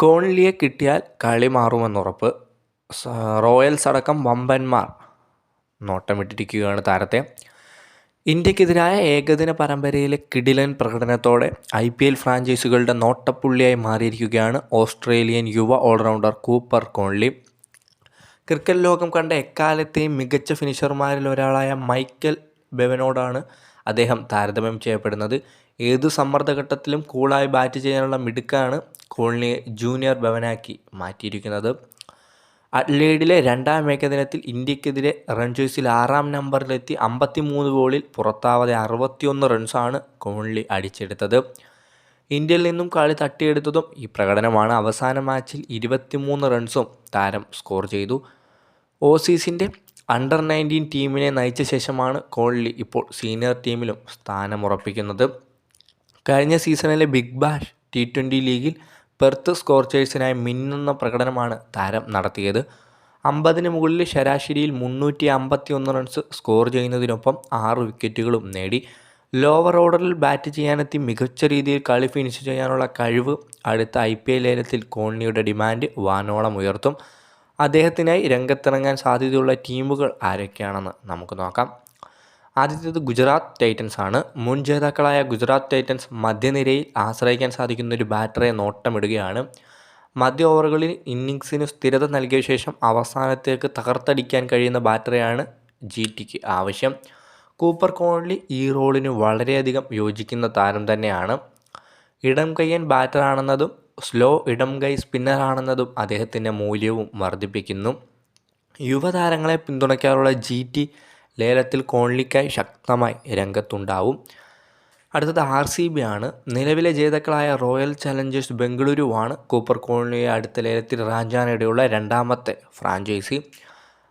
കോൺലിയെ കിട്ടിയാൽ കളി മാറുമെന്നുറപ്പ് റോയൽസ് അടക്കം വമ്പന്മാർ നോട്ടമിട്ടിരിക്കുകയാണ് താരത്തെ. ഇന്ത്യക്കെതിരായ ഏകദിന പരമ്പരയിലെ കിടിലൻ പ്രകടനത്തോടെ ഐ പി എൽ ഫ്രാഞ്ചൈസികളുടെ നോട്ടപ്പുള്ളിയായി മാറിയിരിക്കുകയാണ് ഓസ്ട്രേലിയൻ യുവ ഓൾറൗണ്ടർ കൂപ്പർ കോൺലി ക്രിക്കറ്റ് ലോകം കണ്ട എക്കാലത്തെയും മികച്ച ഫിനിഷർമാരിൽ ഒരാളായ മൈക്കൽ ബെവനോടാണ് അദ്ദേഹം താരതമ്യം ചെയ്യപ്പെടുന്നത്. ഏത് സമ്മർദ്ദഘട്ടത്തിലും കൂളായി ബാറ്റ് ചെയ്യാനുള്ള മിടുക്കാണ് കോഹ്ലിയെ ജൂനിയർ ബവനാക്കി മാറ്റിയിരിക്കുന്നത്. അഡ്ലേഡിലെ രണ്ടാം ഏകദിനത്തിൽ ഇന്ത്യക്കെതിരെ റൺചേസിൽ ആറാം നമ്പറിലെത്തി അമ്പത്തിമൂന്ന് ബോളിൽ പുറത്താവാതെ അറുപത്തിയൊന്ന് റൺസാണ് കോഹ്ലി അടിച്ചെടുത്തത്. ഇന്ത്യയിൽ നിന്നും കളി തട്ടിയെടുത്തതും ഈ പ്രകടനമാണ്. അവസാന മാച്ചിൽ ഇരുപത്തിമൂന്ന് റൺസും താരം സ്കോർ ചെയ്തു. ഓസീസിന്റെ അണ്ടർ നയന്റീൻ ടീമിനെ നയിച്ച ശേഷമാണ് കോഹ്ലി ഇപ്പോൾ സീനിയർ ടീമിലും സ്ഥാനമുറപ്പിക്കുന്നത്. കഴിഞ്ഞ സീസണിലെ ബിഗ് ബാഷ് ടി ട്വന്റി ലീഗിൽ പെർത്ത് സ്കോർച്ചേഴ്സിനായി മിന്നുന്ന പ്രകടനമാണ് താരം നടത്തിയത്. അമ്പതിന് മുകളിൽ ശരാശരിയിൽ മുന്നൂറ്റി അമ്പത്തി ഒന്ന് റൺസ് സ്കോർ ചെയ്യുന്നതിനൊപ്പം ആറ് വിക്കറ്റുകളും നേടി. ലോവർ ഓർഡറിൽ ബാറ്റ് ചെയ്യാനെത്തി മികച്ച രീതിയിൽ കളി ഫിനിഷ് ചെയ്യാനുള്ള കഴിവ് അടുത്ത ഐ പി എൽ ലേലത്തിൽ കോഹ്ലിയുടെ ഡിമാൻഡ് വാനോളം ഉയർത്തും. അദ്ദേഹത്തിനായി രംഗത്തിറങ്ങാൻ സാധ്യതയുള്ള ടീമുകൾ ആരൊക്കെയാണെന്ന് നമുക്ക് നോക്കാം. ആദ്യത്തേത് ഗുജറാത്ത് ടൈറ്റൻസ് ആണ്. മുൻ ജേതാക്കളായ ഗുജറാത്ത് ടൈറ്റൻസ് മധ്യനിരയിൽ ആശ്രയിക്കാൻ സാധിക്കുന്ന ഒരു ബാറ്ററെ നോട്ടമിടുകയാണ്. മധ്യ ഓവറുകളിൽ ഇന്നിങ്സിന് സ്ഥിരത നൽകിയ ശേഷം അവസാനത്തേക്ക് തകർത്തടിക്കാൻ കഴിയുന്ന ബാറ്ററിയാണ് ജി ടിക്ക് ആവശ്യം. കൂപ്പർ കോൺലി ഈ റോളിന് വളരെയധികം യോജിക്കുന്ന താരം തന്നെയാണ്. ഇടം കയ്യൻ ബാറ്ററാണെന്നതും സ്ലോ ഇടം കൈ സ്പിന്നറാണെന്നതും അദ്ദേഹത്തിന്റെ മൂല്യവും വർദ്ധിപ്പിക്കുന്നു. യുവതാരങ്ങളെ പിന്തുണയ്ക്കാറുള്ള ജി ടി ലേലത്തിൽ കോൺലിക്കായി ശക്തമായി രംഗത്തുണ്ടാവും. അടുത്തത് ആർ സി ബി ആണ്. നിലവിലെ ജേതാക്കളായ റോയൽ ചലഞ്ചേഴ്സ് ബംഗളൂരുവാണ് കൂപ്പർ കോളനിയെ അടുത്ത ലേലത്തിൽ റാഞ്ചാനിടയുള്ള രണ്ടാമത്തെ ഫ്രാഞ്ചൈസി.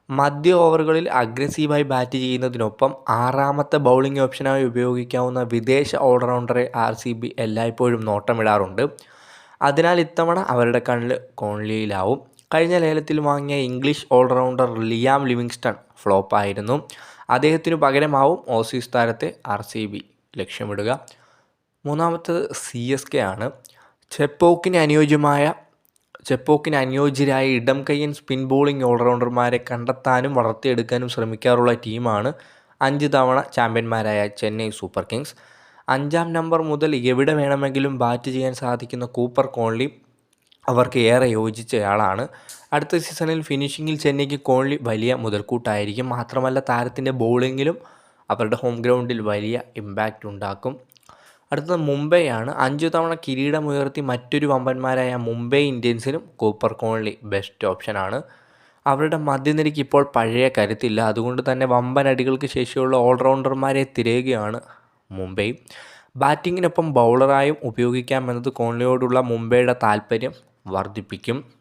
മധ്യ ഓവറുകളിൽ അഗ്രസീവായി ബാറ്റ് ചെയ്യുന്നതിനൊപ്പം ആറാമത്തെ ബൗളിംഗ് ഓപ്ഷനായി ഉപയോഗിക്കാവുന്ന വിദേശ ഓൾറൗണ്ടറെ ആർ സി ബി എല്ലായ്പ്പോഴും നോട്ടമിടാറുണ്ട്. അതിനാൽ ഇത്തവണ അവരുടെ കണ്ണിൽ കോൺലിയിലാവും. കഴിഞ്ഞ ലേലത്തിൽ വാങ്ങിയ English all rounder Liam Livingstone ഫ്ലോപ്പായിരുന്നു. അദ്ദേഹത്തിനു പകരമാവും ഓസീസ് താരത്തെ ആർ സി ബി. ലക്ഷ്യമിടുക. മൂന്നാമത്തത് സി എസ് കെ ആണ്. ചെപ്പോക്കിന് അനുയോജ്യമായ ചെപ്പോക്കിന് അനുയോജ്യരായ ഇടം കയ്യൻ സ്പിൻ ബോളിംഗ് ഓൾറൗണ്ടർമാരെ കണ്ടെത്താനും വളർത്തിയെടുക്കാനും ശ്രമിക്കാറുള്ള ടീമാണ് അഞ്ച് തവണ ചാമ്പ്യന്മാരായ ചെന്നൈ സൂപ്പർ കിങ്സ്. അഞ്ചാം നമ്പർ മുതൽ എവിടെ വേണമെങ്കിലും ബാറ്റ് ചെയ്യാൻ സാധിക്കുന്ന കൂപ്പർ കോൺലി അവർക്ക് ഏറെ യോജിച്ചയാളാണ്. അടുത്ത സീസണിൽ ഫിനിഷിങ്ങിൽ ചെന്നൈക്ക് കോഹ്ലി വലിയ മുതൽക്കൂട്ടായിരിക്കും. മാത്രമല്ല താരത്തിന്റെ ബോളിങ്ങിലും അവരുടെ ഹോം ഗ്രൗണ്ടിൽ വലിയ ഇമ്പാക്റ്റ് ഉണ്ടാക്കും. അടുത്തത് മുംബൈയാണ്. അഞ്ചു തവണ കിരീടമുയർത്തി മറ്റൊരു വമ്പന്മാരായ മുംബൈ ഇന്ത്യൻസിനും കൂപ്പർ കോൺലി ബെസ്റ്റ് ഓപ്ഷനാണ് അവരുടെ മധ്യനിരയ്ക്ക് ഇപ്പോൾ പഴയ കരുത്തില്ല. അതുകൊണ്ട് തന്നെ വമ്പൻ അടികൾക്ക് ശേഷിയുള്ള ഓൾറൗണ്ടർമാരെ തിരയുകയാണ് മുംബൈ. ബാറ്റിങ്ങിനൊപ്പം ബൗളറായും ഉപയോഗിക്കാമെന്നത് കോൺലിയോടുള്ള മുംബൈയുടെ താല്പര്യം വർദ്ധിപ്പിക്കും.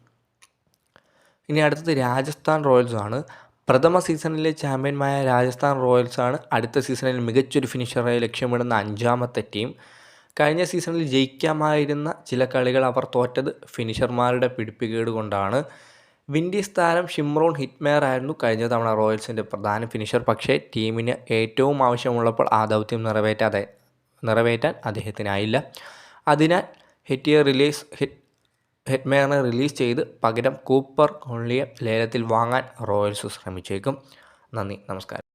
ഇനി അടുത്തത് രാജസ്ഥാൻ റോയൽസാണ് പ്രഥമ സീസണിലെ ചാമ്പ്യന്മാരായ രാജസ്ഥാൻ റോയൽസാണ് അടുത്ത സീസണിൽ മികച്ചൊരു ഫിനിഷറായി ലക്ഷ്യമിടുന്ന അഞ്ചാമത്തെ ടീം. കഴിഞ്ഞ സീസണിൽ ജയിക്കാമായിരുന്ന ചില കളികൾ അവർ തോറ്റത് ഫിനിഷർമാരുടെ പിടിപ്പുകേട് കൊണ്ടാണ്. വിൻഡീസ് താരം ഷിംറോൺ ഹിറ്റ്മെയർ ആയിരുന്നു കഴിഞ്ഞ തവണ റോയൽസിന്റെ പ്രധാന ഫിനിഷർ. പക്ഷേ ടീമിന് ഏറ്റവും ആവശ്യമുള്ളപ്പോൾ ആ ദൗത്യം നിറവേറ്റാതെ നിറവേറ്റാൻ അദ്ദേഹത്തിനായില്ല. അതിനാൽ ഹെറ്റിയർ റിലീസ് ഹിറ്റ് ഹെറ്റ്മേറിനെ റിലീസ് ചെയ്ത് പകരം കൂപ്പർ കോൺലിയെ ലേലത്തിൽ വാങ്ങാൻ റോയൽസ് ശ്രമിച്ചേക്കും. നന്ദി നമസ്കാരം.